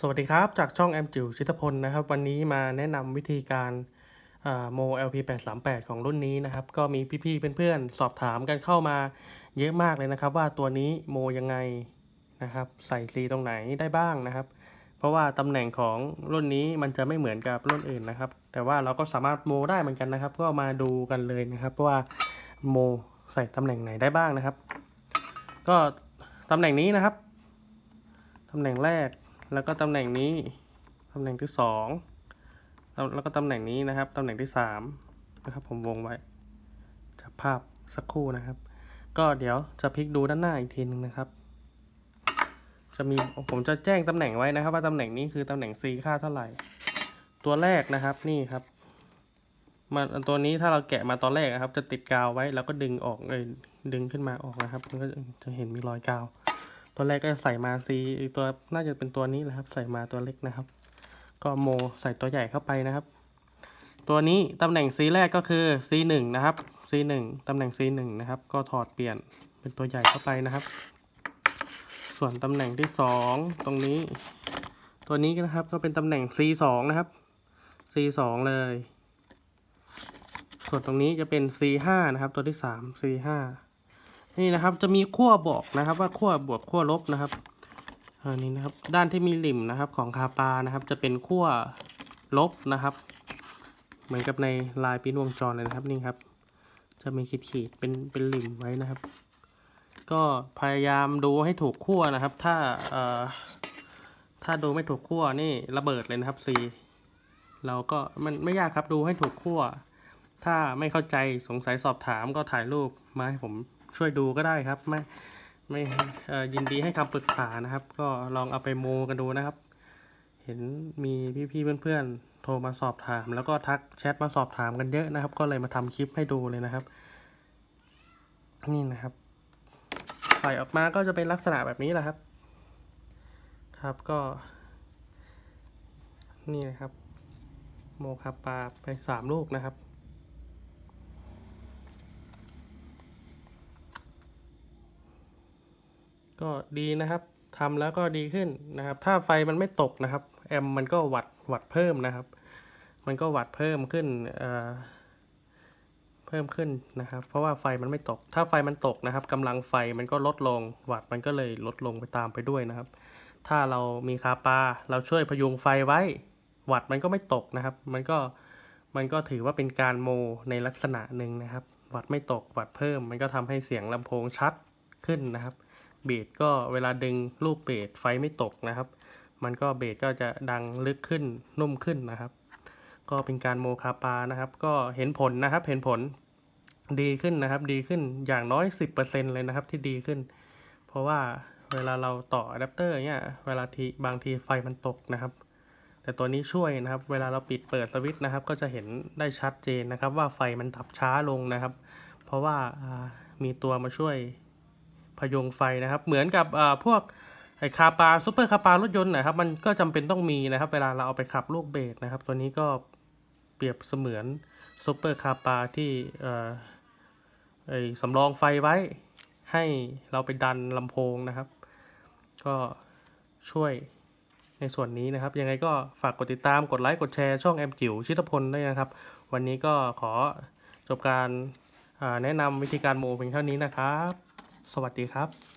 สวัสดีครับจากช่องแอมจิ๋วชิตพลนะครับ วันนี้มาแนะนำวิธีการโม LP838 ของรุ่นนี้นะครับ ก็มีพี่ๆเพื่อนๆ สอบถามกันเข้ามาเยอะมากเลยนะครับ ว่าตัวนี้โมยังไงนะครับ ใส่ซีตรงไหนได้บ้างนะครับ เพราะว่าตำแหน่งของรุ่นนี้มันจะไม่เหมือนกับรุ่นอื่นนะครับ แต่ว่าเราก็สามารถโมได้เหมือนกันนะครับ ก็มาดูกันเลยนะครับว่าโมใส่ตำแหน่งไหนได้บ้างนะครับ ก็ตำแหน่งนี้นะครับตำแหน่งแรก แล้วก็ตำแหน่งนี้ตำแหน่งที่สองแล้วก็ตำแหน่งนี้นะครับตำแหน่งที่สามนะครับผมวงไว้จับภาพสักครู่นะครับ ก็เดี๋ยวจะพลิกดูด้านหน้าอีกทีหนึงนะครับ จะมีผมจะแจ้งตำแหน่งไว้นะครับ ว่าตำแหน่งนี้คือตำแหน่ง C ค่าเท่าไหร่ ตัวแรกนะครับนี่ครับมันตัวนี้ถ้าเราแกะมาตอนแรกนะครับ จะติดกาวไว้แล้วก็ดึงออกเลยดึงขึ้นมาออกนะครับมันก็จะเห็นมีรอยกาว ตัวแรกก็จะใส่มา C อีกตัวน่าจะเป็นตัวนี้แหละครับ ใส่มาตัวเล็กนะครับ ก็โมใส่ตัวใหญ่เข้าไปนะครับ ตัวนี้ตำแหน่ง C แรกก็คือ C หนึ่งนะครับ C หนึ่งตำแหน่ง C หนึ่งนะครับ ก็ถอดเปลี่ยนเป็นตัวใหญ่เข้าไปนะครับ ส่วนตำแหน่งที่สองตรงนี้ ตัวนี้นะครับก็เป็นตำแหน่ง C สองนะครับ C สองเลย ส่วนตรงนี้จะเป็น C ห้านะครับ ตัวที่สาม C ห้า นี่นะครับจะมีขั้วบอกนะครับ ว่าขั้วบวกขั้วลบนะครับอันนี้นะครับด้านที่มีหลิมนะครับของคาปานะครับ จะเป็นขั้วลบนะครับ เหมือนกับในลายปิ้นวงจรเลยนะครับนี่ครับจะมีขีดขีดเป็นเป็นหลิมไว้นะครับ ก็พยายามดูให้ถูกขั้วนะครับ ถ้าเอ่อถ้าดูไม่ถูกขั้วนี่ระเบิดเลยนะครับซีเราก็มันไม่ยากครับดูให้ถูกขั้วถ้าไม่เข้าใจสงสัยสอบถามก็ถ่ายรูปมาให้ผมช่วยดูก็ได้ครับ ไม่ไม่ยินดีให้คำปรึกษานะครับ ก็ลองเอาไปโมกันดูนะครับ เห็นมีพี่ๆเพื่อนๆโทรมาสอบถาม แล้วก็ทักแชทมาสอบถามกันเยอะนะครับ ก็เลยมาทำคลิปให้ดูเลยนะครับ นี่นะครับใส่ออกมาก็จะเป็นลักษณะแบบนี้แหละครับ ครับก็ นี่นะครับ โมคาปาไปสามลูกนะครับ ก็ดีนะครับทำแล้วก็ดีขึ้นนะครับ ถ้าไฟมันไม่ตกนะครับ แอมมันก็วัดวัดเพิ่มนะครับ มันก็วัดเพิ่มขึ้นเเพิ่มขึ้นนะครับ เพราะว่าไฟมันไม่ตก ถ้าไฟมันตกนะครับกำลังไฟมันก็ลดลง วัดมันก็เลยลดลงไปตามไปด้วยนะครับ ถ้าเรามีคาปาเราช่วยพยุงไฟไว้ วัดมันก็ไม่ตกนะครับ มันก็มันก็ถือว่าเป็นการโมในลักษณะหนึ่งนะครับ วัดไม่ตกวัดเพิ่ม มันก็ทำให้เสียงลำโพงชัดขึ้นนะครับ เบสก็เวลาดึงลูกเบสไฟไม่ตกนะครับ มันก็เบสก็จะดังลึกขึ้นนุ่มขึ้นนะครับ ก็เป็นการโมคาปานะครับ ก็เห็นผลนะครับเห็นผลดีขึ้นนะครับ ดีขึ้นอย่างน้อย 10%เลยนะครับที่ดีขึ้น เพราะว่าเวลาเราต่ออะแดปเตอร์เนี่ยเวลาทีบางทีไฟมันตกนะครับ แต่ตัวนี้ช่วยนะครับ เวลาเราปิดเปิดสวิตช์นะครับ ก็จะเห็นได้ชัดเจนนะครับ ว่าไฟมันดับช้าลงนะครับ เพราะว่าอ่ามีตัวมาช่วย พยงไฟนะครับ เหมือนกับพวกไอคาปาซูเปอร์คาปารถยนต์นะครับ มันก็จำเป็นต้องมีนะครับ เวลาเราเอาไปขับลูกเบสนะครับ ตัวนี้ก็เปรียบเสมือนซูเปอร์คาปาที่ไอสำรองไฟไว้ ให้เราไปดันลำโพงนะครับ ก็ช่วยในส่วนนี้นะครับ ยังไงก็ฝากกดติดตามกดไลค์กดแชร์ช่องแอมจิ๋วชิตพลด้วยนะครับ วันนี้ก็ขอจบการแนะนำวิธีการโมเพียงเท่านี้นะครับ สวัสดีครับ